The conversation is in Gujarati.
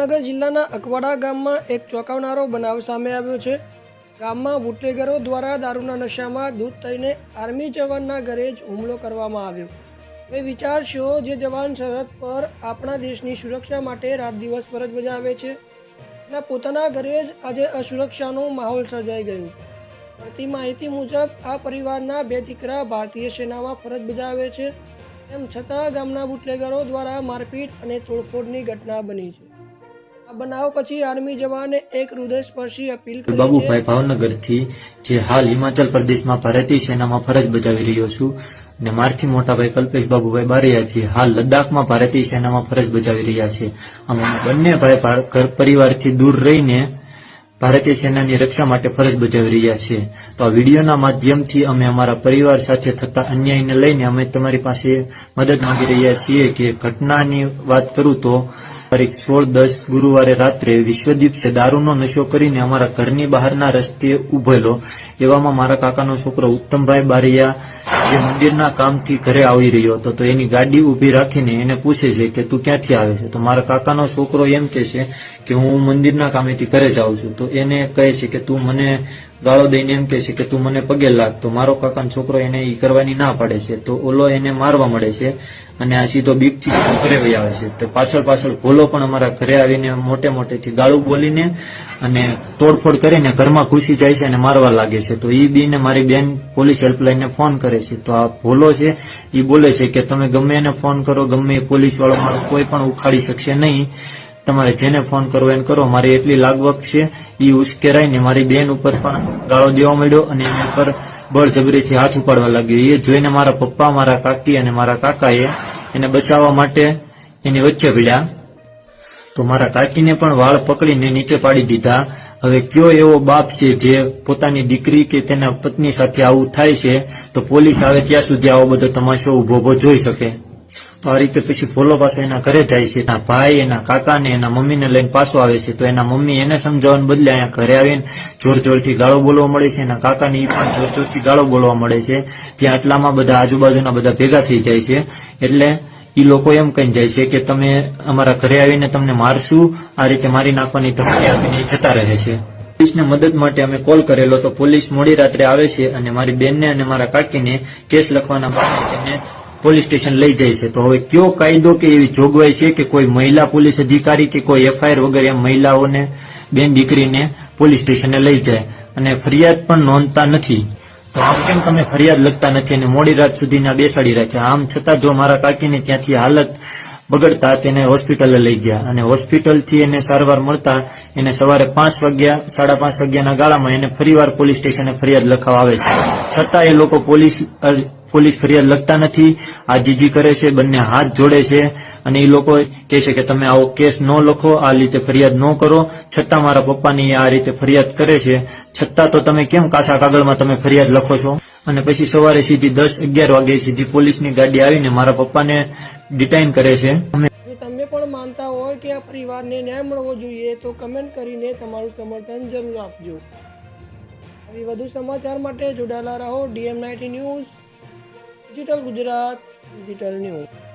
ભાવનગર જિલ્લાના અકવાડા ગામમાં એક ચોંકાવનારો બનાવ સામે આવ્યો છે. ગામમાં બુટલેગરો દ્વારા દારૂના નશામાં દૂધ થઈને આર્મી જવાનના ઘરે જ હુમલો કરવામાં આવ્યો. એ વિચારશો જે જવાન સરહદ પર આપણા દેશની સુરક્ષા માટે રાત દિવસ ફરજ બજાવે છે. ના પોતાના ઘરે જ આજે અસુરક્ષાનો માહોલ સર્જાઈ ગયો. મળતી માહિતી મુજબ, આ પરિવારના બે દીકરા ભારતીય સેનામાં ફરજ બજાવે છે. એમ છતાં ગામના બુટલેગરો દ્વારા મારપીટ અને તોડફોડની ઘટના બની છે. આ બનાવ પછી આર્મી જવાને એક હૃદયસ્પર્શી અપીલ કરી છે. બાબુભાઈ ભાવનગરથી જે હાલ હિમાચલ પ્રદેશમાં ભારતીય સેનામાં ફરજ બજાવી રહ્યો છું અને મારથી મોટાભાઈ કલ્પેશ બાબુભાઈ બારૈયાથી હાલ લદ્દાખમાં ભારતીય સેનામાં ફરજ બજાવી રહ્યા છે. અમે બંને ભાઈ ઘર પરિવારથી દૂર રહીને ભારતીય સેનાની રક્ષા માટે ફરજ બજાવી રહ્યા છે. તો આ વિડીયોના માધ્યમથી અમે અમારા પરિવાર સાથે થતા અન્યાયને લઈને અમે તમારી પાસે મદદ માંગી રહ્યા છીએ કે ઘટનાની વાત કરું તો તારીખ સોળ દસ ગુરુવારે રાત્રે વિશ્વદીપ છે દારૂનો નશો કરીને અમારા ઘરની બહારના રસ્તે ઉભેલો. એવામાં મારા કાકાનો છોકરો ઉત્તમભાઈ બારિયા જે મંદિરના કામથી ઘરે આવી રહ્યો હતો, તો એની ગાડી ઊભી રાખીને એને પૂછે છે કે તું ક્યાંથી આવે છે? તો મારા કાકાનો છોકરો એમ કે છે કે હું મંદિરના કામેથી ઘરે જાઉં છું. તો એને કહે છે કે તું મને ગાળો દઈને એમ કહે છે કે તું મને પગે લાગ. તો મારો કાકાનો છોકરો એને એ કરવાની ના પાડે છે. તો ઓલો એને મારવા મળે છે અને આ સીધો બીકથી ઘરે વહી આવે છે. તો પાછળ પાછળ ભોલો પણ અમારા ઘરે આવીને મોટે મોટેથી ગાળું બોલીને અને તોડફોડ કરીને ઘરમાં ઘૂસી જાય છે અને મારવા લાગે છે. તો એ બીને મારી બેન પોલીસ હેલ્પલાઇનને ફોન કરે છે. તો આ ભોલો છે. એ બોલે છે કે તમે ગમે એને ફોન કરો, ગમે એ પોલીસ વાળો મારો કોઈ પણ ઉખાડી શકશે નહીં. તમારે જેને ફોન કરવો એને કરો. મારી એટલી લાગવક છે. એ ઉશ્કેરાઈને મારી બેન ઉપર પણ ગાળો દેવા માંડ્યો અને એના પર બળજબરીથી હાથ ઉપાડવા લાગ્યો. એ જોઈને મારા પપ્પા, મારા કાકી અને મારા કાકાએ એને બચાવવા માટે એની વચ્ચે ભીડ્યા. તો મારા કાકીને પણ વાળ પકડીને નીચે પાડી દીધા. હવે કયો એવો બાપ છે જે પોતાની દીકરી કે તેના પત્ની સાથે આવું થાય છે, તો પોલીસ આવે ત્યાં સુધી આવો બધો તમાશો ઊભો જોઈ શકે. તો આ રીતે પછી ભોલો પાછો એના ઘરે જાય છે. એના ભાઈ, એના કાકાને, એના મમ્મીને લઈને પાછો આવે છે. તો એના મમ્મી એને સમજાવવાને બદલે અહીંયા ઘરે આવીને જોર જોરથી ગાળો બોલવા મળે છે. એના કાકાને એ પણ જોર જોરથી ગાળો બોલવા મળે છે. ત્યાં આટલામાં બધા આજુબાજુના બધા ભેગા થઈ જાય છે. એટલે ઈ લોકો એમ કહી જાય છે કે તમે અમારા ઘરે આવીને તમને મારશું. આ રીતે મારી નાખવાની ધમકી આપીને જતા રહે છે. પોલીસને મદદ માટે અમે કોલ કરેલો તો પોલીસ મોડી રાત્રે આવે છે અને મારી બેનને અને મારા કાકીને કેસ લખવાના બહાને તેને પોલીસ સ્ટેશન લઈ જાય છે. તો હવે કયો કાયદો કે એવી જોગવાઈ છે કે કોઈ મહિલા પોલીસ અધિકારી કે કોઈ એફઆઈઆર વગેરે મહિલાઓને, બેન દીકરીને પોલીસ સ્ટેશને લઈ જાય? અને ફરિયાદ પણ નોંધતા નથી. તો આમ કેમ તમે ફરિયાદ લખતા નથી અને મોડી રાત સુધીના બેસાડી રાખ્યા? આમ છતાં જો મારા કાકીને ત્યાંથી હાલત બગડતા તેને હોસ્પિટલે લઈ ગયા અને હોસ્પિટલથી એને સારવાર મળતા એને સવારે પાંચ વાગ્યા, સાડા પાંચ વાગ્યાના ગાળામાં એને ફરીવાર પોલીસ સ્ટેશને ફરિયાદ લખાવા આવે છે. છતાં એ લોકો પોલીસ પોલીસ ફરિયાદ લખતા નથી. આજીજી કરે છે, બંને હાથ જોડે છે અને એ લોકો કહે છે કે તમે આવો કેસ ન લખો, આ રીતે ફરિયાદ ન કરો. છતાં મારા પપ્પાની આ રીતે ફરિયાદ કરે છે. છતાં તો તમે કેમ કાસા કાગળમાં તમે ફરિયાદ લખો છો? અને પછી સવારે સીધી દસ અગિયાર વાગે સીધી પોલીસની ગાડી આવીને મારા પપ્પાને ડિટાઇન કરે છે. તમે પણ માનતા હોય કે આ પરિવારને ન્યાય મળવો જોઈએ, તો કમેન્ટ કરીને તમારું સમર્થન જરૂર આપજો. વધુ સમાચાર માટે જોડાયેલા રહો DM ninety news. Digital Gujarat digital news